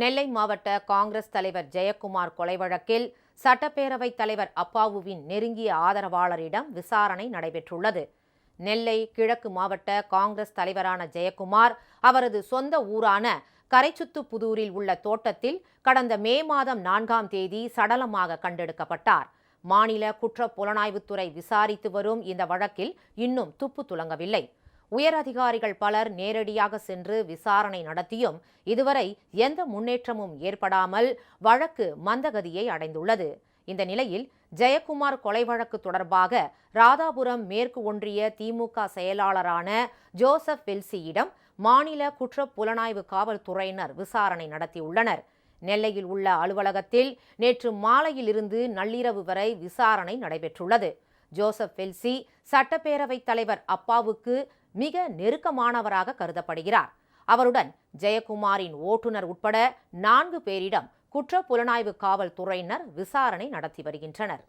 நெல்லை மாவட்ட காங்கிரஸ் தலைவர் ஜெயக்குமார் கொலை வழக்கில் சட்டப்பேரவைத் தலைவர் அப்பாவுவின் நெருங்கிய ஆதரவாளரிடம் விசாரணை நடைபெற்றுள்ளது. நெல்லை கிழக்கு மாவட்ட காங்கிரஸ் தலைவரான ஜெயக்குமார் அவரது சொந்த ஊரான கரைச்சுத்துப்புதூரில் உள்ள தோட்டத்தில் கடந்த மே மாதம் நான்காம் தேதி சடலமாக கண்டெடுக்கப்பட்டார். மாநில குற்ற புலனாய்வுத்துறை விசாரித்து வரும் இந்த வழக்கில் இன்னும் துப்பு துலங்கவில்லை. உயரதிகாரிகள் பலர் நேரடியாக சென்று விசாரணை நடத்தியும் இதுவரை எந்த முன்னேற்றமும் ஏற்படாமல் வழக்கு மந்தகதியை அடைந்துள்ளது. இந்த நிலையில் ஜெயக்குமார் கொலை வழக்கு தொடர்பாக ராதாபுரம் மேற்கு ஒன்றிய திமுக செயலாளரான ஜோசப் வெல்சியிடம் மாநில குற்ற புலனாய்வு காவல்துறையினர் விசாரணை நடத்தியுள்ளனர். நெல்லையில் உள்ள அலுவலகத்தில் நேற்று மாலையிலிருந்து நள்ளிரவு வரை விசாரணை நடைபெற்றுள்ளது. ஜோசப் வெல்சி சட்டப்பேரவைத் தலைவர் அப்பாவுக்கு மிக நெருக்கமானவராக கருதப்படுகிறார். அவருடன் ஜெயக்குமாரின் ஓட்டுநர் உட்பட நான்கு பேரிடம் குற்ற புலனாய்வு காவல்துறையினர் விசாரணை நடத்தி வருகின்றனர்.